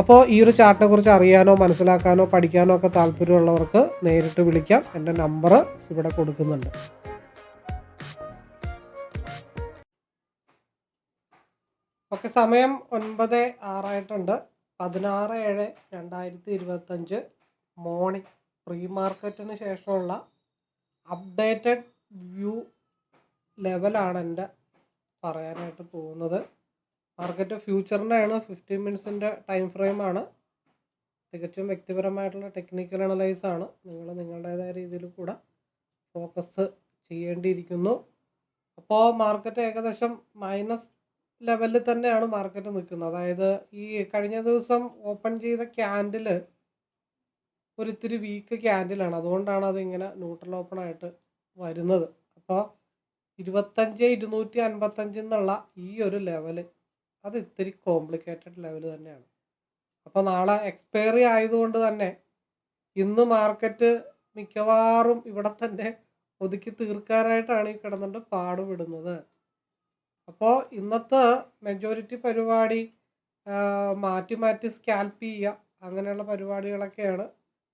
അപ്പോൾ ഈ ഒരു ചാർട്ടിനെ കുറിച്ച് അറിയാനോ മനസ്സിലാക്കാനോ പഠിക്കാനോ ഒക്കെ താല്പര്യമുള്ളവർക്ക് നേരിട്ട് വിളിക്കാം. എന്റെ നമ്പർ ഇവിടെ കൊടുക്കുന്നുണ്ട്. ഓക്കെ സമയം ഒൻപത് ആറായിട്ടുണ്ട്. പതിനാറ് ഏഴ് രണ്ടായിരത്തി ഇരുപത്തഞ്ച് മോർണിംഗ്. പ്രീ മാർക്കറ്റിന് ശേഷമുള്ള അപ്ഡേറ്റഡ് വ്യൂ ലെവലാണ് എന്റെ പറയാനായിട്ട് പോകുന്നത്. മാർക്കറ്റ് ഫ്യൂച്ചറിന്റെയാണ് ഫിഫ്റ്റീൻ മിനിറ്റ്സിന്റെ ടൈം ഫ്രെയിമാണ് തികച്ചും വ്യക്തിപരമായിട്ടുള്ള ടെക്നിക്കൽ അനലൈസ് ആണ്. നിങ്ങൾ നിങ്ങളുടേതായ രീതിയിൽ കൂടെ ഫോക്കസ് ചെയ്യേണ്ടിയിരിക്കുന്നു. അപ്പോൾ മാർക്കറ്റ് ഏകദേശം മൈനസ് ലെവലിൽ തന്നെയാണ് മാർക്കറ്റ് നിൽക്കുന്നത്. അതായത് ഈ കഴിഞ്ഞ ദിവസം ഓപ്പൺ ചെയ്ത ക്യാൻഡിൽ ഒരിത്തിരി വീക്ക് ക്യാൻഡിലാണ് അതുകൊണ്ടാണ് അതിങ്ങനെ ന്യൂട്രൽ ഓപ്പൺ ആയിട്ട് വരുന്നത്. അപ്പോൾ ഇരുപത്തഞ്ച് ഇരുന്നൂറ്റി അൻപത്തഞ്ച് എന്നുള്ള ഈ ഒരു ലെവൽ അത് ഇത്തിരി കോംപ്ലിക്കേറ്റഡ് ലെവൽ തന്നെയാണ്. അപ്പോൾ നാളെ എക്സ്പയറി ആയതുകൊണ്ട് തന്നെ ഇന്ന് മാർക്കറ്റ് മിക്കവാറും ഇവിടെ തന്നെ ഒതുക്കി തീർക്കാനായിട്ടാണ് ഈ കിടന്നിട്ട് പാടുപെടുന്നത്. അപ്പോൾ ഇന്നത്തെ മെജോറിറ്റി പരിപാടി മാറ്റി മാറ്റി സ്കാൽപ്പ് ചെയ്യുക അങ്ങനെയുള്ള പരിപാടികളൊക്കെയാണ്.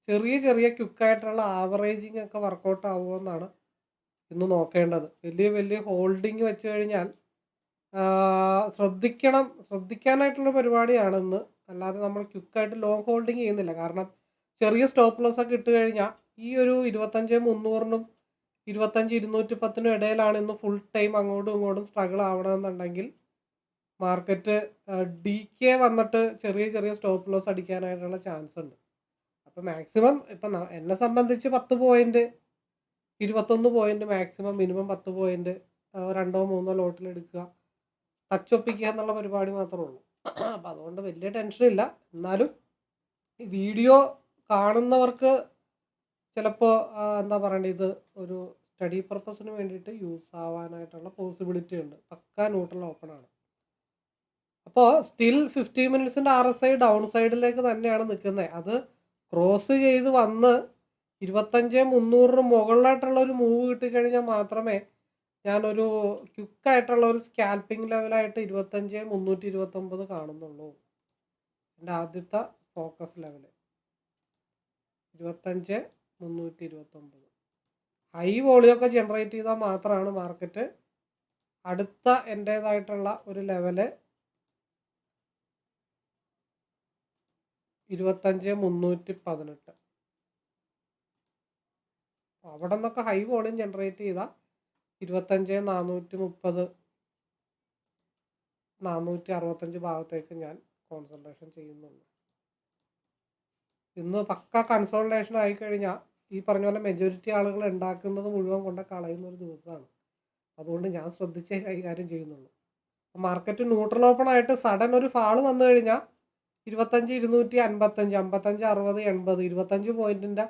ചെറിയ ചെറിയ ക്യുക്കായിട്ടുള്ള ആവറേജിങ് ഒക്കെ വർക്കൗട്ട് ആവുമെന്നാണ് ഇന്ന് നോക്കേണ്ടത്. വലിയ വലിയ ഹോൾഡിങ് വെച്ച് കഴിഞ്ഞാൽ ശ്രദ്ധിക്കണം ശ്രദ്ധിക്കാനായിട്ടുള്ള പരിപാടിയാണെന്ന്. അല്ലാതെ നമ്മൾ ക്വിക്കായിട്ട് ലോങ് ഹോൾഡിങ് ചെയ്യുന്നില്ല. കാരണം ചെറിയ സ്റ്റോപ്പ് ലോസ് ഒക്കെ ഇട്ട് കഴിഞ്ഞാൽ ഈ ഒരു ഇരുപത്തഞ്ച് മുന്നൂറിനും ഇരുപത്തഞ്ച് ഇരുന്നൂറ്റി പത്തിനും ഇടയിലാണ് ഇന്ന് ഫുൾ ടൈം അങ്ങോട്ടും ഇങ്ങോട്ടും സ്ട്രഗിൾ ആവണമെന്നുണ്ടെങ്കിൽ മാർക്കറ്റ് ഡി കെ വന്നിട്ട് ചെറിയ ചെറിയ സ്റ്റോപ്പ് ലോസ് അടിക്കാനായിട്ടുള്ള ചാൻസ് ഉണ്ട്. അപ്പോൾ മാക്സിമം ഇപ്പം എന്നെ സംബന്ധിച്ച് പത്ത് പോയിന്റ് ഇരുപത്തൊന്ന് പോയിന്റ് മാക്സിമം മിനിമം പത്ത് പോയിന്റ് രണ്ടോ മൂന്നോ ലോട്ടിൽ എടുക്കുക. ടച്ച് ഒപ്പിക്കുക എന്നുള്ള പരിപാടി മാത്രമേ ഉള്ളൂ. അപ്പം അതുകൊണ്ട് വലിയ ടെൻഷൻ ഇല്ല. എന്നാലും ഈ വീഡിയോ കാണുന്നവർക്ക് ചിലപ്പോൾ എന്താ പറയണ്ടത് ഇത് ഒരു സ്റ്റഡി പർപ്പസിന് വേണ്ടിയിട്ട് യൂസ് ആവാനായിട്ടുള്ള പോസിബിലിറ്റി ഉണ്ട്. പക്ക ന്യൂട്രൽ ഓപ്പൺ ആണ്. അപ്പോൾ സ്റ്റിൽ ഫിഫ്റ്റി മിനിറ്റ്സിന്റെ ആർ എസ് ഐ ഡൗൺ സൈഡിലേക്ക് തന്നെയാണ് നിൽക്കുന്നത്. അത് ക്രോസ് ചെയ്ത് വന്ന് ഇരുപത്തഞ്ച് മുന്നൂറിന് മുകളിലായിട്ടുള്ള ഒരു മൂവ് കിട്ടിക്കഴിഞ്ഞാൽ മാത്രമേ ഞാനൊരു ക്വിക്കായിട്ടുള്ള ഒരു സ്കാൽപ്പിംഗ് ലെവലായിട്ട് ഇരുപത്തഞ്ച് മുന്നൂറ്റി ഇരുപത്തൊമ്പത് കാണുന്നുള്ളൂ. എന്റെ ആദ്യത്തെ ഫോക്കസ് ലെവൽ ഇരുപത്തഞ്ച് മുന്നൂറ്റി ഇരുപത്തൊമ്പത് ഹൈ വോളിയൊക്കെ ജനറേറ്റ് ചെയ്താൽ മാത്രമാണ് മാർക്കറ്റ് അടുത്ത എന്റേതായിട്ടുള്ള ഒരു ലെവൽ ഇരുപത്തഞ്ച് മുന്നൂറ്റി പതിനെട്ട് അവിടെ നിന്നൊക്കെ ഹൈ വോളിയം ജനറേറ്റ് ചെയ്താൽ ഇരുപത്തഞ്ച് നാനൂറ്റി മുപ്പത് നാനൂറ്റി അറുപത്തഞ്ച് ഭാഗത്തേക്ക് ഞാൻ കോൺസെൻട്രേഷൻ ചെയ്യുന്നുണ്ട്. ഇന്ന് പക്ക കൺസോൾട്ടേഷൻ ആയി കഴിഞ്ഞാൽ ഈ പറഞ്ഞ പോലെ മെജോറിറ്റി ആളുകൾ ഉണ്ടാക്കുന്നത് മുഴുവൻ കൊണ്ട് കളയുന്ന ഒരു ദിവസമാണ് അതുകൊണ്ട് ഞാൻ ശ്രദ്ധിച്ചേ കൈകാര്യം ചെയ്യുന്നുള്ളൂ. മാർക്കറ്റ് ന്യൂട്രൽ ഓപ്പൺ ആയിട്ട് സഡൻ ഒരു ഫാൾ വന്നു കഴിഞ്ഞാൽ ഇരുപത്തഞ്ച് ഇരുന്നൂറ്റി അൻപത്തഞ്ച് അമ്പത്തഞ്ച് അറുപത് എൺപത് ഇരുപത്തഞ്ച് പോയിന്റിന്റെ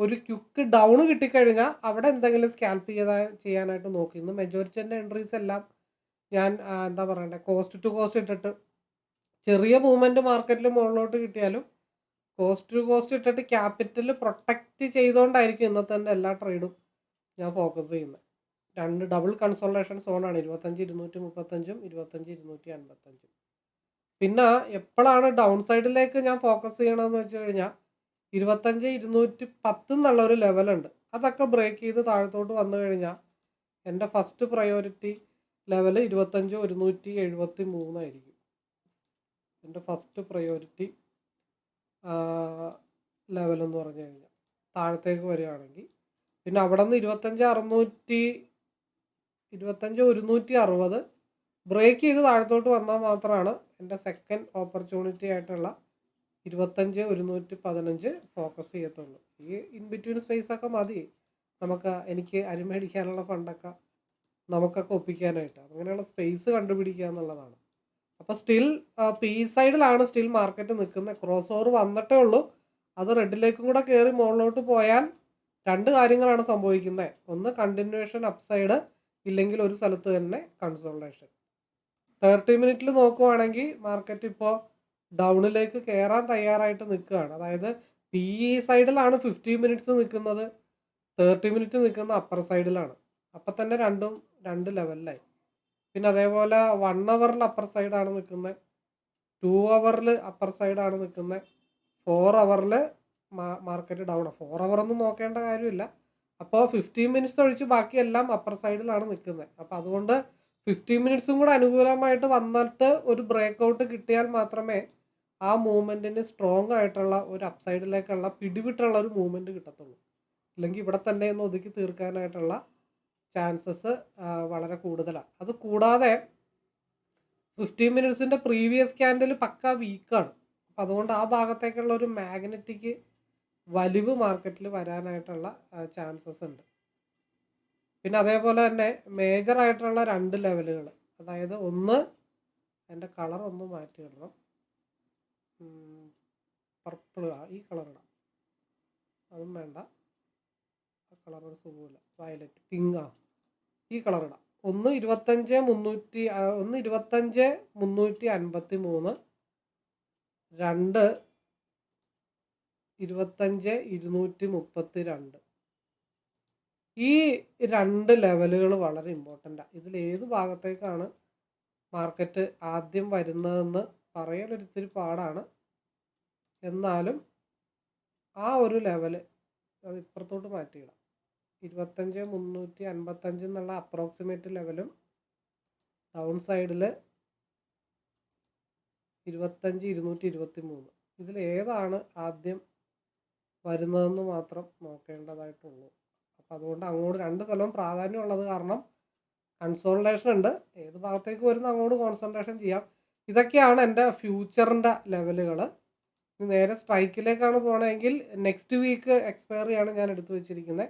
ഒരു ക്യുക്ക് ഡൗൺ കിട്ടിക്കഴിഞ്ഞാൽ അവിടെ എന്തെങ്കിലും സ്കാൽപ്പ് ചെയ്താ ചെയ്യാനായിട്ട് നോക്കി. ഇന്ന് മെജോറിറ്റിന്റെ എൻട്രീസ് എല്ലാം ഞാൻ എന്താ പറയണ്ടേ കോസ്റ്റ് ടു കോസ്റ്റ് ഇട്ടിട്ട്. ചെറിയ മൂവ്മെന്റ് മാർക്കറ്റിൽ മുകളിലോട്ട് കിട്ടിയാലും കോസ്റ്റ് ടു കോസ്റ്റ് ഇട്ടിട്ട് ക്യാപിറ്റൽ പ്രൊട്ടക്റ്റ് ചെയ്തുകൊണ്ടായിരിക്കും ഇന്നത്തെ എന്റെ എല്ലാ ട്രേഡും ഞാൻ ഫോക്കസ് ചെയ്യുന്നത് രണ്ട് ഡബിൾ കൺസോൾട്ടേഷൻ സോണാണ് ഇരുപത്തഞ്ച് ഇരുന്നൂറ്റി മുപ്പത്തഞ്ചും ഇരുപത്തഞ്ച് ഇരുന്നൂറ്റി അൻപത്തഞ്ചും. പിന്നെ എപ്പോഴാണ് ഡൗൺ സൈഡിലേക്ക് ഞാൻ ഫോക്കസ് ചെയ്യണമെന്ന് വെച്ച് കഴിഞ്ഞാൽ ഇരുപത്തഞ്ച് ഇരുന്നൂറ്റി പത്ത് എന്നുള്ള ഒരു ലെവലുണ്ട്. അതൊക്കെ ബ്രേക്ക് ചെയ്ത് താഴത്തോട്ട് വന്നു കഴിഞ്ഞാൽ എന്റെ ഫസ്റ്റ് പ്രയോറിറ്റി ലെവൽ ഇരുപത്തഞ്ച് ഒരുന്നൂറ്റി എഴുപത്തി മൂന്നായിരിക്കും എന്റെ ഫസ്റ്റ് പ്രയോറിറ്റി ലെവൽ എന്ന് പറഞ്ഞു കഴിഞ്ഞാൽ താഴത്തേക്ക് വരികയാണെങ്കിൽ. പിന്നെ അവിടെ നിന്ന് ഇരുപത്തഞ്ച് അറുന്നൂറ്റി ഇരുപത്തഞ്ച് ഒരുന്നൂറ്റി അറുപത് ബ്രേക്ക് ചെയ്ത് താഴത്തോട്ട് വന്നാൽ മാത്രമാണ് എന്റെ സെക്കൻഡ് ഓപ്പർച്യൂണിറ്റി ആയിട്ടുള്ള ഇരുപത്തഞ്ച് ഒരുന്നൂറ്റി പതിനഞ്ച് ഫോക്കസ് ചെയ്യത്തുള്ളൂ. ഈ ഇൻ ബിറ്റ്വീൻ സ്പേസ് ഒക്കെ മതി. നമുക്ക് എനിക്ക് അരിമേടിക്കാനുള്ള ഫണ്ടൊക്കെ നമുക്കൊക്കെ ഒപ്പിക്കാനായിട്ട്. അങ്ങനെയുള്ള സ്പേസ് കണ്ടുപിടിക്കുക എന്നുള്ളതാണ്. അപ്പോൾ സ്റ്റിൽ പി സൈഡിലാണ് സ്റ്റിൽ മാർക്കറ്റ് നിൽക്കുന്നത്. ക്രോസ് ഓവർ വന്നിട്ടേ ഉള്ളൂ. അത് റെഡിലേക്കും കൂടെ കയറി മുകളിലോട്ട് പോയാൽ രണ്ട് കാര്യങ്ങളാണ് സംഭവിക്കുന്നത്. ഒന്ന് കണ്ടിന്യൂവേഷൻ അപ്സൈഡ് ഇല്ലെങ്കിൽ ഒരു സ്ഥലത്ത് തന്നെ കൺസോൾട്ടേഷൻ തേർട്ടി മിനിറ്റിൽ നോക്കുവാണെങ്കിൽ മാർക്കറ്റ് ഇപ്പോൾ ഡൗണിലേക്ക് കയറാൻ തയ്യാറായിട്ട് നിൽക്കുകയാണ്. അതായത് പി ഇ സൈഡിലാണ് ഫിഫ്റ്റി മിനിറ്റ്സ് നിൽക്കുന്നത് തേർട്ടി മിനിറ്റ് നിൽക്കുന്ന അപ്പർ സൈഡിലാണ് അപ്പം തന്നെ രണ്ടും രണ്ട് ലെവലിലായി പിന്നെ അതേപോലെ വൺ അവറിൽ അപ്പർ സൈഡാണ് നിൽക്കുന്നത് ടു അവറിൽ അപ്പർ സൈഡാണ് നിൽക്കുന്നത് ഫോർ അവറിൽ മാർക്കറ്റ് ഡൗൺ ഫോർ അവർ ഒന്നും നോക്കേണ്ട കാര്യമില്ല. അപ്പോൾ ഫിഫ്റ്റീൻ മിനിറ്റ്സ് ഒഴിച്ച് ബാക്കിയെല്ലാം അപ്പർ സൈഡിലാണ് നിൽക്കുന്നത്. അപ്പോൾ അതുകൊണ്ട് ഫിഫ്റ്റീൻ മിനിറ്റ്സും കൂടെ അനുകൂലമായിട്ട് വന്നിട്ട് ഒരു ബ്രേക്ക് ഔട്ട് കിട്ടിയാൽ മാത്രമേ ആ മൂവ്മെന്റിന് സ്ട്രോങ് ആയിട്ടുള്ള ഒരു അപ്സൈഡിലേക്കുള്ള പിടിവിട്ടുള്ള ഒരു മൂവ്മെന്റ് കിട്ടത്തുള്ളൂ. അല്ലെങ്കിൽ ഇവിടെ തന്നെ ഒന്ന് ഒതുക്കി തീർക്കാനായിട്ടുള്ള ചാൻസസ് വളരെ കൂടുതലാണ് അത് കൂടാതെ ഫിഫ്റ്റീൻ മിനിറ്റ്സിന്റെ പ്രീവിയസ് ക്യാൻഡിൽ പക്ക വീക്കാണ് അപ്പം അതുകൊണ്ട് ആ ഭാഗത്തേക്കുള്ള ഒരു മാഗ്നറ്റിക് വലിവ് മാർക്കറ്റിൽ വരാനായിട്ടുള്ള ചാൻസസ് ഉണ്ട്. പിന്നെ അതേപോലെ തന്നെ മേജറായിട്ടുള്ള രണ്ട് ലെവലുകൾ അതായത് ഒന്ന് എന്റെ കളർ ഒന്ന് മാറ്റി ഇടണം പർപ്പിൾ ആ ഈ കളർ ഇടാം. അതും വേണ്ട. ആ കളർ ഒരു സുഖമില്ല വയലറ്റ് പിങ്കാ ഈ കളർ ഇടാം. ഒന്ന് ഇരുപത്തഞ്ച് മുന്നൂറ്റി ആ, ഒന്ന് ഇരുപത്തഞ്ച് മുന്നൂറ്റി അൻപത്തി മൂന്ന് രണ്ട് ഇരുപത്തഞ്ച് ഇരുന്നൂറ്റി മുപ്പത്തി രണ്ട് ഈ രണ്ട് ലെവലുകൾ വളരെ ഇമ്പോർട്ടന്റാണ് ഇതിൽ ഏത് ഭാഗത്തേക്കാണ് മാർക്കറ്റ് ആദ്യം വരുന്നതെന്ന് പറയലൊരിത്തിരി പാടാണ്. എന്നാലും ആ ഒരു ലെവൽ അത് ഇപ്പുറത്തോട്ട് മാറ്റിയിടാം. ഇരുപത്തഞ്ച് മുന്നൂറ്റി അൻപത്തഞ്ച് എന്നുള്ള അപ്രോക്സിമേറ്റ് ലെവലും ടൗൺ സൈഡിൽ ഇരുപത്തഞ്ച് ഇരുന്നൂറ്റി ഇരുപത്തി മൂന്ന് ഇതിൽ ഏതാണ് ആദ്യം വരുന്നതെന്ന് മാത്രം നോക്കേണ്ടതായിട്ടുള്ളൂ. അപ്പോൾ അതുകൊണ്ട് അങ്ങോട്ട് രണ്ട് സ്ഥലവും പ്രാധാന്യമുള്ളത് കാരണം കൺസോൾട്ടേഷൻ ഉണ്ട്. ഏത് ഭാഗത്തേക്ക് വരുന്ന അങ്ങോട്ട് കോൺസെൻട്രേഷൻ ചെയ്യാം. ഇതൊക്കെയാണ് എന്റെ ഫ്യൂച്ചറിന്റെ ലെവലുകൾ. നേരെ സ്ട്രൈക്കിലേക്കാണ് പോകണമെങ്കിൽ നെക്സ്റ്റ് വീക്ക് എക്സ്പയറിയാണ് ഞാൻ എടുത്തു വെച്ചിരിക്കുന്നത്.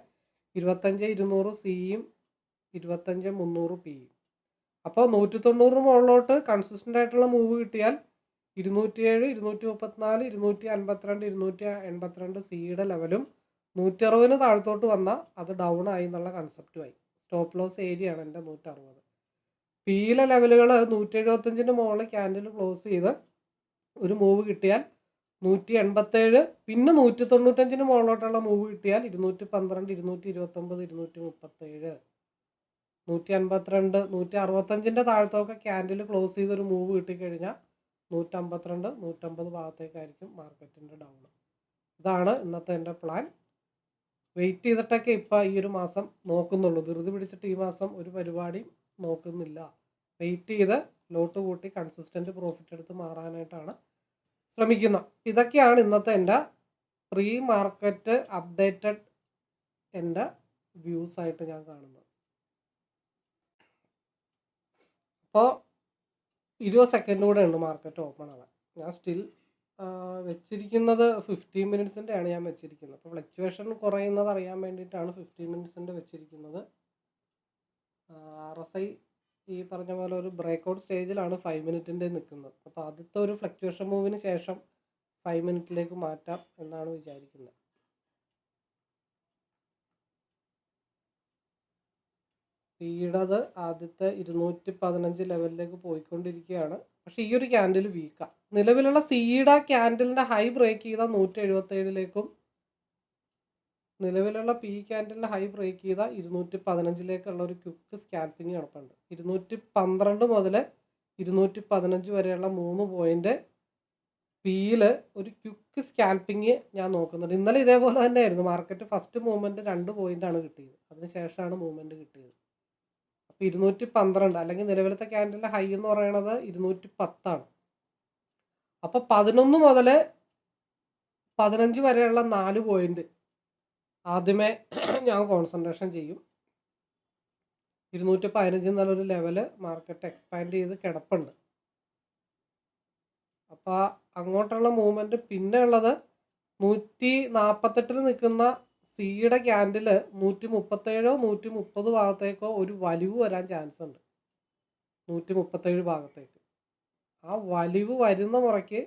ഇരുപത്തഞ്ച് ഇരുന്നൂറ് സിയും ഇരുപത്തഞ്ച് മുന്നൂറ് പിയും അപ്പോൾ നൂറ്റി തൊണ്ണൂറ് മുകളിലോട്ട് കൺസിസ്റ്റന്റ് ആയിട്ടുള്ള മൂവ് കിട്ടിയാൽ ഇരുന്നൂറ്റി ഏഴ് ഇരുന്നൂറ്റി മുപ്പത്തിനാല് ഇരുന്നൂറ്റി അൻപത്തിരണ്ട് ഇരുന്നൂറ്റി എൺപത്തിരണ്ട് സിയുടെ ലെവലും നൂറ്ററുപതിന് താഴത്തോട്ട് വന്നാൽ അത് ഡൗൺ ആയി എന്നുള്ള കൺസെപ്റ്റുമായി സ്റ്റോപ്പ് ലോസ് ഏരിയ ആണ് എന്റെ നൂറ്ററുപത്. പിയിലെ ലെവലുകൾ നൂറ്റി എഴുപത്തഞ്ചിന് മുകളിൽ ക്യാൻഡിൽ ക്ലോസ് ചെയ്ത് ഒരു മൂവ് കിട്ടിയാൽ നൂറ്റി എൺപത്തേഴ് പിന്നെ നൂറ്റി തൊണ്ണൂറ്റഞ്ചിന് മുകളിലോട്ടുള്ള മൂവ് കിട്ടിയാൽ ഇരുന്നൂറ്റി പന്ത്രണ്ട് ഇരുന്നൂറ്റി ഇരുപത്തൊമ്പത് ഇരുന്നൂറ്റി മുപ്പത്തേഴ് നൂറ്റി അൻപത്തിരണ്ട് നൂറ്റി അറുപത്തഞ്ചിന്റെ താഴത്തൊക്കെ ക്യാൻഡിൽ ക്ലോസ് ചെയ്തൊരു മൂവ് കിട്ടിക്കഴിഞ്ഞാൽ നൂറ്റമ്പത്തിരണ്ട് നൂറ്റമ്പത് ഭാഗത്തേക്കായിരിക്കും മാർക്കറ്റിന്റെ ഡൗൺ ഇതാണ് ഇന്നത്തെ എന്റെ പ്ലാൻ. വെയിറ്റ് ചെയ്തിട്ടൊക്കെ ഇപ്പം ഈ ഒരു മാസം നോക്കുന്നുള്ളൂ. ധൃതി പിടിച്ചിട്ട് ഈ മാസം ഒരു പരിപാടിയും നോക്കുന്നില്ല. വെയിറ്റ് ചെയ്ത് ലോട്ട് കൂട്ടി കൺസിസ്റ്റന്റ് പ്രോഫിറ്റ് എടുത്ത് മാറാനായിട്ടാണ് ശ്രമിക്കുന്നത്. ഇതൊക്കെയാണ് ഇന്നത്തെ എന്റെ പ്രീ മാർക്കറ്റ് അപ്ഡേറ്റഡ് എന്റെ വ്യൂസ് ആയിട്ട് ഞാൻ കാണുന്നത്. അപ്പോൾ ഇരുപത് സെക്കൻഡ് കൂടെ ഉണ്ട് മാർക്കറ്റ് ഓപ്പൺ ആവാൻ. ഞാൻ സ്റ്റിൽ വെച്ചിരിക്കുന്നത് ഫിഫ്റ്റീൻ മിനിറ്റ്സിന്റെ ആണ് ഞാൻ വെച്ചിരിക്കുന്നത്. അപ്പോൾ ഫ്ലക്ച്വേഷൻ കുറയുന്നത് അറിയാൻ വേണ്ടിയിട്ടാണ് ഫിഫ്റ്റീൻ മിനിറ്റ്സിന്റെ വെച്ചിരിക്കുന്നത്. ആർ എസ് ഐ ഈ പറഞ്ഞ പോലെ ഒരു ബ്രേക്കൗട്ട് സ്റ്റേജിലാണ് ഫൈവ് മിനിറ്റിന്റെ നിൽക്കുന്നത്. അപ്പോൾ ആദ്യത്തെ ഒരു ഫ്ലക്ച്വേഷൻ മൂവിന് ശേഷം ഫൈവ് മിനിറ്റിലേക്ക് മാറ്റാം എന്നാണ് വിചാരിക്കുന്നത്. സ്പീഡത് ആദ്യത്തെ ഇരുന്നൂറ്റി പതിനഞ്ച് ലെവലിലേക്ക് പോയിക്കൊണ്ടിരിക്കുകയാണ്. പക്ഷേ ഈ ഒരു ക്യാൻഡിൽ വീക്കാണ് നിലവിലുള്ള സീഡ ക്യാൻഡിലിന്റെ ഹൈ ബ്രേക്ക് ചെയ്താൽ നൂറ്റി എഴുപത്തേഴിലേക്കും നിലവിലുള്ള പി ക്യാൻഡലിന്റെ ഹൈ ബ്രേക്ക് ചെയ്ത ഇരുന്നൂറ്റി പതിനഞ്ചിലേക്കുള്ള ഒരു ക്വിക്ക് സ്കാൽപ്പിംഗ് നടപ്പുണ്ട്. ഇരുന്നൂറ്റി പന്ത്രണ്ട് മുതൽ ഇരുന്നൂറ്റി പതിനഞ്ച് വരെയുള്ള മൂന്ന് പോയിന്റ് പിയിൽ ഒരു ക്യുക്ക് സ്കാൽപ്പിംഗ് ഞാൻ നോക്കുന്നുണ്ട്. ഇന്നലെ ഇതേപോലെ തന്നെ ആയിരുന്നു മാർക്കറ്റ് ഫസ്റ്റ് മൂവ്മെന്റ് രണ്ട് പോയിന്റാണ് കിട്ടിയത്. അതിനുശേഷമാണ് മൂവ്മെന്റ് കിട്ടിയത്. അപ്പോൾ ഇരുന്നൂറ്റി പന്ത്രണ്ട് അല്ലെങ്കിൽ നിലവിലത്തെ ക്യാൻഡലിന്റെ ഹൈ എന്ന് പറയണത് ഇരുന്നൂറ്റി പത്താണ് അപ്പോൾ പതിനൊന്ന് മുതൽ പതിനഞ്ച് വരെയുള്ള നാല് പോയിന്റ് ആദ്യമേ ഞാൻ കോൺസെൻട്രേഷൻ ചെയ്യും. ഇരുന്നൂറ്റി പതിനഞ്ച് എന്നുള്ളൊരു ലെവൽ മാർക്കറ്റ് എക്സ്പാൻഡ് ചെയ്ത് കിടപ്പുണ്ട്. അപ്പോൾ അങ്ങോട്ടുള്ള മൂവ്മെന്റ് പിന്നെ ഉള്ളത് നൂറ്റി നാൽപ്പത്തെട്ടിൽ നിൽക്കുന്ന സിയുടെ ക്യാൻഡിൽ നൂറ്റി മുപ്പത്തേഴോ നൂറ്റി മുപ്പത് ഭാഗത്തേക്കോ ഒരു വലിവ് വരാൻ ചാൻസ് ഉണ്ട്. നൂറ്റി മുപ്പത്തേഴ് ഭാഗത്തേക്ക്. ആ വലിവ് വരുന്ന മുറയ്ക്ക്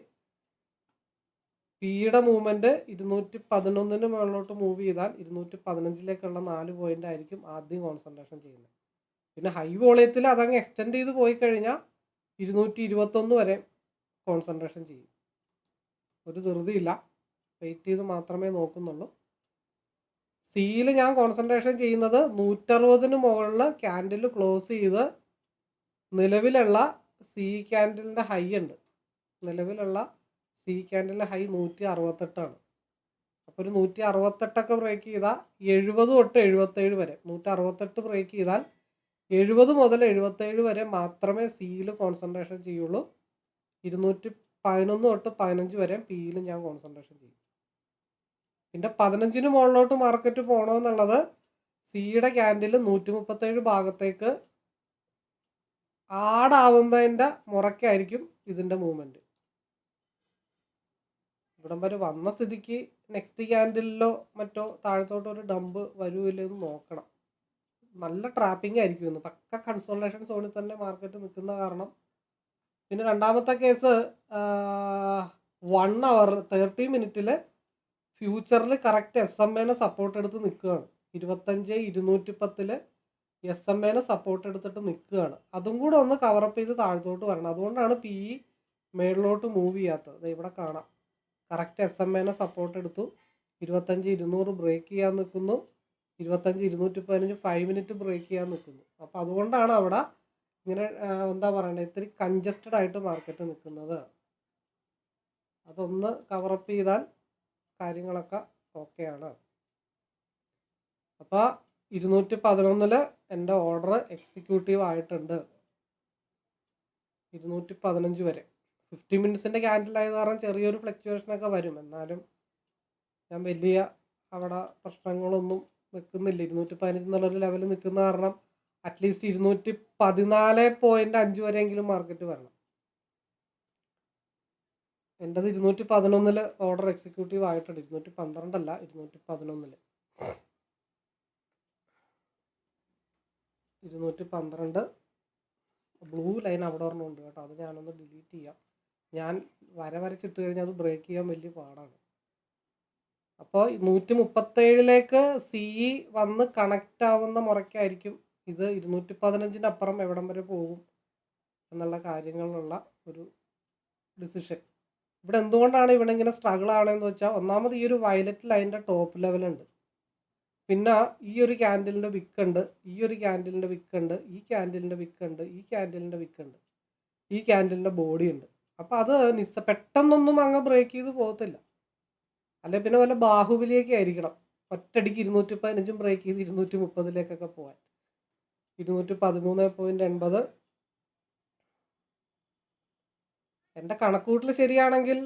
പിയുടെ മൂവ്മെന്റ് ഇരുന്നൂറ്റി പതിനൊന്നിന് മുകളിലോട്ട് മൂവ് ചെയ്താൽ ഇരുന്നൂറ്റി പതിനഞ്ചിലേക്കുള്ള നാല് പോയിന്റ് ആയിരിക്കും ആദ്യം കോൺസെൻട്രേഷൻ ചെയ്യുന്നത്. പിന്നെ ഹൈ വോളിയത്തിൽ അതങ്ങ് എക്സ്റ്റെൻഡ് ചെയ്ത് പോയി കഴിഞ്ഞാൽ ഇരുന്നൂറ്റി ഇരുപത്തൊന്ന് വരെ കോൺസെൻട്രേഷൻ ചെയ്യും. ഒരു ധൃതിയില്ല. വെയിറ്റ് ചെയ്ത് മാത്രമേ നോക്കുന്നുള്ളൂ. സിയിൽ ഞാൻ കോൺസെൻട്രേഷൻ ചെയ്യുന്നത് നൂറ്ററുപതിന് മുകളിൽ ക്യാൻഡിൽ ക്ലോസ് ചെയ്ത് നിലവിലുള്ള സി ക്യാൻഡിലിന്റെ ഹൈ ഉണ്ട്. നിലവിലുള്ള സി ക്യാൻഡിലിന്റെ ഹൈ നൂറ്റി അറുപത്തെട്ടാണ് അപ്പോൾ ഒരു നൂറ്റി അറുപത്തെട്ടൊക്കെ ബ്രേക്ക് ചെയ്താൽ എഴുപത് തൊട്ട് എഴുപത്തേഴ് വരെ നൂറ്റി അറുപത്തെട്ട് ബ്രേക്ക് ചെയ്താൽ എഴുപത് മുതൽ എഴുപത്തേഴ് വരെ മാത്രമേ സിയിൽ കോൺസെൻട്രേഷൻ ചെയ്യുള്ളൂ. ഇരുന്നൂറ്റി പതിനൊന്ന് തൊട്ട് പതിനഞ്ച് വരെ പിയിൽ ഞാൻ കോൺസെൻട്രേഷൻ ചെയ്യും. പിന്നെ പതിനഞ്ചിന് മുകളിലോട്ട് മാർക്കറ്റ് പോകണമെന്നുള്ളത് സിയുടെ ക്യാൻഡിൽ നൂറ്റി മുപ്പത്തേഴ് ഭാഗത്തേക്ക് ആടാവുന്നതിന്റെ മുറയ്ക്കായിരിക്കും ഇതിന്റെ മൂവ്മെന്റ് ഇവിടം വരെ വന്ന സ്ഥിതിക്ക് നെക്സ്റ്റ് ക്യാൻഡിലോ മറ്റോ താഴത്തോട്ട് ഒരു ഡംപ് വരുമില്ലെന്ന് നോക്കണം. നല്ല ട്രാപ്പിംഗ് ആയിരിക്കും ഇന്ന് പക്ക കൺസോളേഷൻ സോണിൽ തന്നെ മാർക്കറ്റ് നിൽക്കുന്ന കാരണം. പിന്നെ രണ്ടാമത്തെ കേസ് വൺ അവർ തേർട്ടി മിനിറ്റിൽ ഫ്യൂച്ചറിൽ കറക്റ്റ് എസ് എം എനെ സപ്പോർട്ട് എടുത്ത് നിൽക്കുകയാണ്. ഇരുപത്തഞ്ച് ഇരുന്നൂറ്റി പത്തിൽ എസ് എം എനെ സപ്പോർട്ട് എടുത്തിട്ട് നിൽക്കുകയാണ്. അതും കൂടെ ഒന്ന് കവറപ്പ് ചെയ്ത് താഴത്തോട്ട് വരണം. അതുകൊണ്ടാണ് പി ഇ മേളിലോട്ട് മൂവ് ചെയ്യാത്തത്. ഇവിടെ കാണാം. കറക്റ്റ് എസ് എം എനെ സപ്പോർട്ട് എടുത്തു. ഇരുപത്തഞ്ച് ഇരുന്നൂറ് ബ്രേക്ക് ചെയ്യാൻ നിൽക്കുന്നു. ഇരുപത്തഞ്ച് ഇരുന്നൂറ്റി പതിനഞ്ച് ഫൈവ് മിനിറ്റ് ബ്രേക്ക് ചെയ്യാൻ നിൽക്കുന്നു. അപ്പോൾ അതുകൊണ്ടാണ് അവിടെ ഇങ്ങനെ എന്താ പറയണ്ടത് ഇത്തിരി കൺജസ്റ്റഡ് ആയിട്ട് മാർക്കറ്റ് നിൽക്കുന്നത്. അതൊന്ന് കവറപ്പ് ചെയ്താൽ കാര്യങ്ങളൊക്കെ ഓക്കെയാണ് അപ്പോൾ ഇരുന്നൂറ്റി പതിനൊന്നിൽ എന്റെ ഓർഡർ എക്സിക്യൂട്ടീവ് ആയിട്ടുണ്ട്. ഇരുന്നൂറ്റി പതിനഞ്ച് വരെ. ഫിഫ്റ്റി മിനിറ്റ്സിന്റെ ക്യാൻഡിൽ ആയത് കാരണം ചെറിയൊരു ഫ്ലക്ച്വേഷനൊക്കെ വരും. എന്നാലും ഞാൻ വലിയ അവിടെ പ്രശ്നങ്ങളൊന്നും വെക്കുന്നില്ല. ഇരുന്നൂറ്റി പതിനഞ്ച് എന്നുള്ളൊരു ലെവലിൽ നിൽക്കുന്ന കാരണം അറ്റ്ലീസ്റ്റ് ഇരുന്നൂറ്റി പതിനാല് പോയിന്റ് അഞ്ച് വരെയെങ്കിലും മാർക്കറ്റ് വരണം. എന്റെത് ഇരുന്നൂറ്റി പതിനൊന്നിൽ ഓർഡർ എക്സിക്യൂട്ടീവ് ആയിട്ടുണ്ട്. ഇരുന്നൂറ്റി പന്ത്രണ്ടല്ല ഇരുന്നൂറ്റി പതിനൊന്നിൽ ഇരുന്നൂറ്റി പന്ത്രണ്ട്. ബ്ലൂ ലൈൻ അവിടെ ഒരെണ്ണം ഉണ്ട് കേട്ടോ. അത് ഞാനൊന്ന് ഡിലീറ്റ് ചെയ്യാം. ഞാൻ വര വരച്ചിട്ട് കഴിഞ്ഞാൽ അത് ബ്രേക്ക് ചെയ്യാൻ വലിയ പാടാണ്. അപ്പോൾ നൂറ്റി മുപ്പത്തേഴിലേക്ക് സി വന്ന് കണക്റ്റ് ആവുന്ന മുറയ്ക്കായിരിക്കും ഇത് ഇരുന്നൂറ്റി പതിനഞ്ചിന്റെ അപ്പുറം എവിടം വരെ പോകും എന്നുള്ള കാര്യങ്ങളിലുള്ള ഒരു ഡിസിഷൻ ഇവിടെ എന്തുകൊണ്ടാണ് ഇവിടെ ഇങ്ങനെ സ്ട്രഗിൾ ആണെന്ന് വെച്ചാൽ ഒന്നാമത് ഈ ഒരു വയലറ്റ് ലൈനിന്റെ ടോപ്പ് ലെവലുണ്ട് പിന്നെ ഈ ഒരു ക്യാൻഡിലിന്റെ വിക്കുണ്ട് ഈ ഒരു ക്യാൻഡിലിന്റെ വിക്കുണ്ട് ഈ ക്യാൻഡിലിന്റെ വിക്കുണ്ട് ഈ ക്യാൻഡിലിന്റെ വിക്കുണ്ട് ഈ ക്യാൻഡിലിന്റെ ബോഡി ഉണ്ട്. അപ്പോൾ അത് നിസ്സ പെട്ടെന്നൊന്നും അങ്ങ് ബ്രേക്ക് ചെയ്ത് പോകത്തില്ല. അല്ലെ പിന്നെ വല്ല ബാഹുബലിയൊക്കെ ആയിരിക്കണം. ഒറ്റടിക്ക് ഇരുന്നൂറ്റി പതിനഞ്ചും ബ്രേക്ക് ചെയ്ത് ഇരുന്നൂറ്റി മുപ്പതിലേക്കൊക്കെ പോകാൻ ഇരുന്നൂറ്റി പതിമൂന്ന് പോയിന്റ് എൺപത്. എന്റെ കണക്കൂട്ടിൽ ശരിയാണെങ്കിൽ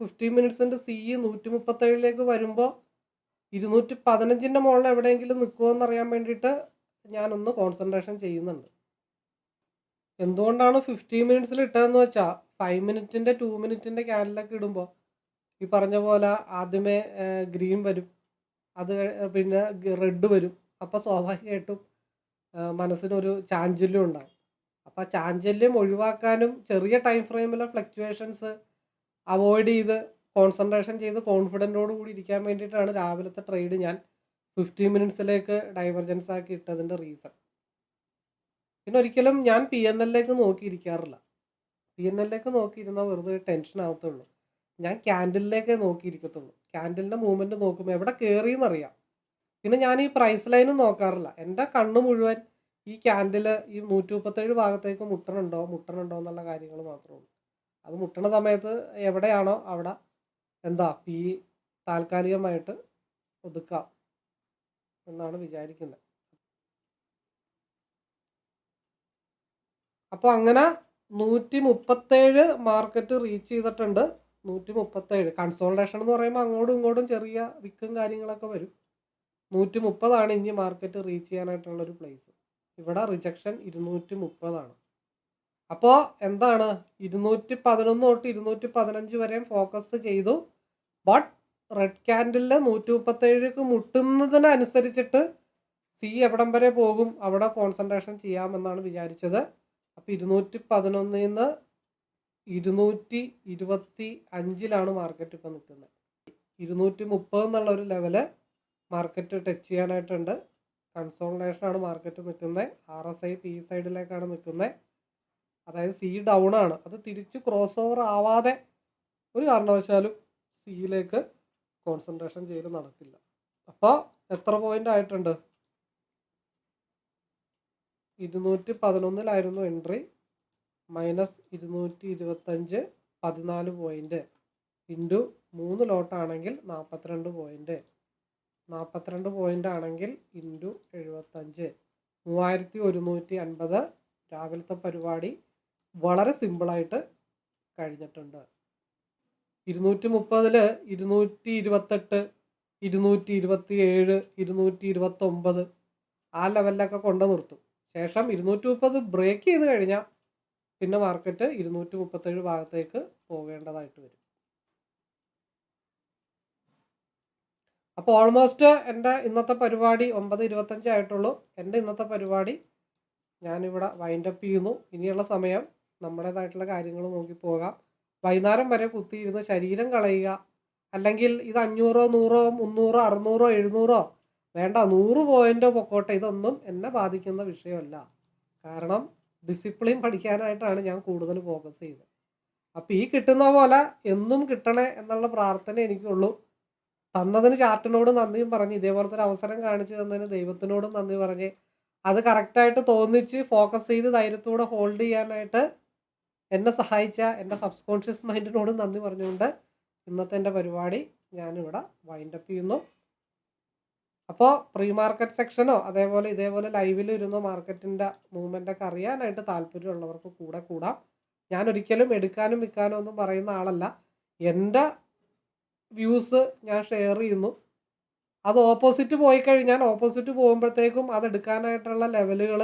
ഫിഫ്റ്റി മിനിറ്റ്സിന്റെ സി നൂറ്റി മുപ്പത്തേഴിലേക്ക് വരുമ്പോൾ ഇരുന്നൂറ്റി പതിനഞ്ചിന്റെ മുകളിൽ എവിടെയെങ്കിലും നിൽക്കുമോ എന്നറിയാൻ വേണ്ടിയിട്ട് ഞാനൊന്ന് കോൺസെൻട്രേഷൻ ചെയ്യുന്നുണ്ട്. എന്തുകൊണ്ടാണ് ഫിഫ്റ്റി മിനിറ്റ്സിൽ ഇട്ടതെന്ന് വെച്ചാൽ ഫൈവ് മിനിറ്റിന്റെ ടു മിനിറ്റിന്റെ ക്യാനലൊക്കെ ഇടുമ്പോൾ ഈ പറഞ്ഞ പോലെ ആദ്യമേ ഗ്രീൻ വരും. അത് പിന്നെ റെഡ് വരും. അപ്പോൾ സ്വാഭാവികമായിട്ടും മനസ്സിന് മനസ്സിനൊരു ചാഞ്ചല്യം ഉണ്ടാകും അപ്പോൾ ആ ചാഞ്ചല്യം ഒഴിവാക്കാനും ചെറിയ ടൈം ഫ്രെയിമിലെ ഫ്ലക്ച്വേഷൻസ് അവോയ്ഡ് ചെയ്ത് കോൺസെൻട്രേഷൻ ചെയ്ത് കോൺഫിഡന്റോട് കൂടി ഇരിക്കാൻ വേണ്ടിയിട്ടാണ് രാവിലത്തെ ട്രേഡ് ഞാൻ ഫിഫ്റ്റി മിനിറ്റ്സിലേക്ക് ഡൈവർജൻസ് ആക്കി ഇട്ടതിന്റെ റീസൺ പിന്നെ ഒരിക്കലും ഞാൻ പി എൻ എല്ലിലേക്ക് നോക്കിയിരിക്കാറില്ല. പി എൻ എല്ലിലേക്ക് നോക്കിയിരുന്നാൽ വെറുതെ ടെൻഷൻ ആവത്തുള്ളൂ. ഞാൻ ക്യാൻഡിലേക്ക് നോക്കിയിരിക്കത്തുള്ളൂ. ക്യാൻഡിലിന്റെ മൂവ്മെന്റ് നോക്കുമ്പോൾ എവിടെ കയറിയെന്നറിയാം പിന്നെ ഞാൻ ഈ പ്രൈസ് ലൈനും നോക്കാറില്ല. എന്റെ കണ്ണ് മുഴുവൻ ഈ ക്യാൻഡിൽ ഈ നൂറ്റി മുപ്പത്തേഴ് ഭാഗത്തേക്ക് മുട്ടണുണ്ടോ മുട്ടണുണ്ടോ എന്നുള്ള കാര്യങ്ങൾ മാത്രമേ ഉള്ളൂ. അത് മുട്ടണ സമയത്ത് എവിടെയാണോ അവിടെ എന്താ പി താൽക്കാലികമായിട്ട് ഒതുക്കാം എന്നാണ് വിചാരിക്കുന്നത് അപ്പോൾ അങ്ങനെ നൂറ്റി മുപ്പത്തേഴ് മാർക്കറ്റ് റീച്ച് ചെയ്തിട്ടുണ്ട്. നൂറ്റി മുപ്പത്തേഴ് കൺസോൾട്ടേഷൻ എന്ന് പറയുമ്പോൾ അങ്ങോട്ടും ഇങ്ങോട്ടും ചെറിയ വിക്കും കാര്യങ്ങളൊക്കെ വരും. നൂറ്റി മുപ്പതാണ് ഇനി മാർക്കറ്റ് റീച്ച് ചെയ്യാനായിട്ടുള്ളൊരു പ്ലേസ് ഇവിടെ റിജക്ഷൻ ഇരുന്നൂറ്റി മുപ്പതാണ് അപ്പോൾ എന്താണ്? ഇരുന്നൂറ്റി പതിനൊന്ന് തൊട്ട് ഇരുന്നൂറ്റി പതിനഞ്ച് വരെയും ഫോക്കസ് ചെയ്തു. ബട്ട് റെഡ് ക്യാൻഡിലിൽ നൂറ്റി മുപ്പത്തേഴിലേക്ക് മുട്ടുന്നതിനനുസരിച്ചിട്ട് സി എവിടം വരെ പോകും? അവിടെ കോൺസെൻട്രേഷൻ ചെയ്യാമെന്നാണ് വിചാരിച്ചത്. അപ്പോൾ ഇരുന്നൂറ്റി പതിനൊന്നിൽ നിന്ന് ഇരുന്നൂറ്റി ഇരുപത്തി അഞ്ചിലാണ് മാർക്കറ്റ് ഇപ്പോൾ നിൽക്കുന്നത് ഇരുന്നൂറ്റി മുപ്പത് എന്നുള്ള ഒരു ലെവൽ മാർക്കറ്റ് ടച്ച് ചെയ്യാനായിട്ടുണ്ട്. കൺസോൾട്ടേഷനാണ് മാർക്കറ്റ് നിൽക്കുന്നത് ആർ എസ് ഐ പി സൈഡിലേക്കാണ് നിൽക്കുന്നത് അതായത് സി ഡൗൺ ആണ്. അത് തിരിച്ച് ക്രോസ് ഓവർ ആവാതെ ഒരു കാരണവശാലും സിയിലേക്ക് കോൺസെൻട്രേഷൻ ചെയ്ത് നടക്കില്ല. അപ്പോൾ എത്ര പോയിന്റ് ആയിട്ടുണ്ട്? ഇരുന്നൂറ്റി പതിനൊന്നിലായിരുന്നു എൻട്രി. മൈനസ് ഇരുന്നൂറ്റി ഇരുപത്തഞ്ച് പതിനാല് പോയിന്റ്. ഇന്റു മൂന്ന് ലോട്ടാണെങ്കിൽ നാൽപ്പത്തിരണ്ട് പോയിന്റ്. നാൽപ്പത്തിരണ്ട് പോയിന്റ് ആണെങ്കിൽ ഇന്റു എഴുപത്തഞ്ച്. മൂവായിരത്തി ഒരുന്നൂറ്റി അൻപത് രാവിലത്തെ പരിപാടി വളരെ സിമ്പിളായിട്ട് കഴിഞ്ഞിട്ടുണ്ട്. ഇരുന്നൂറ്റി മുപ്പതിൽ ഇരുന്നൂറ്റി ഇരുപത്തെട്ട് ഇരുന്നൂറ്റി ഇരുപത്തി ഏഴ് ഇരുന്നൂറ്റി ഇരുപത്തൊമ്പത് ആ ലെവലിലൊക്കെ കൊണ്ട് നിർത്തും. ശേഷം ഇരുന്നൂറ്റി മുപ്പത് ബ്രേക്ക് ചെയ്ത് കഴിഞ്ഞാൽ പിന്നെ മാർക്കറ്റ് ഇരുന്നൂറ്റി മുപ്പത്തേഴ് ഭാഗത്തേക്ക് പോകേണ്ടതായിട്ട് വരും. അപ്പോൾ ഓൾമോസ്റ്റ് എന്റെ ഇന്നത്തെ പരിപാടി ഒമ്പത് ഇരുപത്തഞ്ച് ആയിട്ടുള്ളൂ. എന്റെ ഇന്നത്തെ പരിപാടി ഞാനിവിടെ വൈൻഡപ്പ് ചെയ്യുന്നു. ഇനിയുള്ള സമയം നമ്മുടേതായിട്ടുള്ള കാര്യങ്ങൾ നോക്കി പോകാം. വൈകുന്നേരം വരെ കുത്തിയിരുന്ന് ശരീരം കളയുക. അല്ലെങ്കിൽ ഇത് അഞ്ഞൂറോ നൂറോ മുന്നൂറോ അറുന്നൂറോ എഴുന്നൂറോ വേണ്ട നൂറ് പോയിന്റോ പൊക്കോട്ടെ ഇതൊന്നും എന്നെ ബാധിക്കുന്ന വിഷയമല്ല. കാരണം ഡിസിപ്ലിൻ പഠിക്കാനായിട്ടാണ് ഞാൻ കൂടുതൽ ഫോക്കസ് ചെയ്തത്. അപ്പോൾ ഈ കിട്ടുന്ന പോലെ എന്നും കിട്ടണേ എന്നുള്ള പ്രാർത്ഥന എനിക്കുള്ളൂ. തന്നതിന് ചാർട്ടിനോട് നന്ദിയും പറഞ്ഞ് ഇതേപോലത്തെ ഒരു അവസരം കാണിച്ചു തന്നതിന് ദൈവത്തിനോടും നന്ദി പറഞ്ഞ് അത് കറക്റ്റായിട്ട് തോന്നിച്ച് ഫോക്കസ് ചെയ്ത് ധൈര്യത്തോടെ ഹോൾഡ് ചെയ്യാനായിട്ട് എന്നെ സഹായിച്ച എന്റെ സബ്സ്കോൺഷ്യസ് മൈൻഡിനോടും നന്ദി പറഞ്ഞുകൊണ്ട് ഇന്നത്തെ എന്റെ പരിപാടി ഞാനിവിടെ വൈൻഡപ്പ് ചെയ്യുന്നു. അപ്പോൾ പ്രീ മാർക്കറ്റ് സെക്ഷനോ അതേപോലെ ഇതേപോലെ ലൈവിൽ ഇരുന്ന് മാർക്കറ്റിന്റെ മൂവ്മെന്റൊക്കെ അറിയാനായിട്ട് താല്പര്യമുള്ളവർക്ക് കൂടെ കൂടാം. ഞാൻ ഒരിക്കലും എടുക്കാനും വിൽക്കാനും ഒന്നും പറയുന്ന ആളല്ല. എന്റെ വ്യൂസ് ഞാൻ ഷെയർ ചെയ്യുന്നു. അത് ഓപ്പോസിറ്റ് പോയി കഴിഞ്ഞാൽ ഓപ്പോസിറ്റ് പോകുമ്പോഴത്തേക്കും അത് എടുക്കാനായിട്ടുള്ള ലെവലുകൾ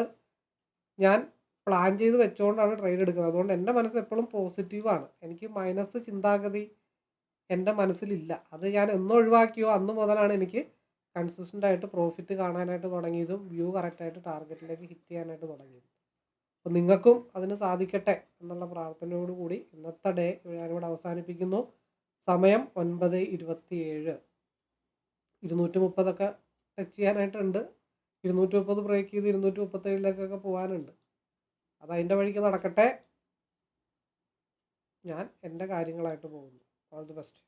ഞാൻ പ്ലാൻ ചെയ്ത് വെച്ചുകൊണ്ടാണ് ട്രേഡ് എടുക്കുന്നത്. അതുകൊണ്ട് എന്റെ മനസ്സ് എപ്പോഴും പോസിറ്റീവാണ് എനിക്ക് മൈനസ് ചിന്താഗതി എന്റെ മനസ്സിലില്ല. അത് ഞാൻ എന്ന് ഒഴിവാക്കിയോ അന്ന് മുതലാണ് എനിക്ക് കൺസിസ്റ്റന്റ് ആയിട്ട് പ്രോഫിറ്റ് കാണാനായിട്ട് തുടങ്ങിയതും വ്യൂ കറക്റ്റായിട്ട് ടാർഗറ്റിലേക്ക് ഹിറ്റ് ചെയ്യാനായിട്ട് തുടങ്ങിയതും. അപ്പോൾ നിങ്ങൾക്കും അതിന് സാധിക്കട്ടെ എന്നുള്ള പ്രാർത്ഥനയോടുകൂടി ഇന്നത്തെ ഡേ ഞാനിവിടെ അവസാനിപ്പിക്കുന്നു. സമയം ഒൻപത് ഇരുപത്തിയേഴ്. ഇരുന്നൂറ്റി മുപ്പതൊക്കെ ടച്ച് ചെയ്യാനായിട്ടുണ്ട്. ഇരുന്നൂറ്റി മുപ്പത് ബ്രേക്ക് ചെയ്ത് ഇരുന്നൂറ്റി മുപ്പത്തേഴിലേക്കൊക്കെ പോകാനുണ്ട് അത് അതിന്റെ വഴിക്ക് നടക്കട്ടെ. ഞാൻ എന്റെ കാര്യങ്ങളായിട്ട് പോകുന്നു. All the best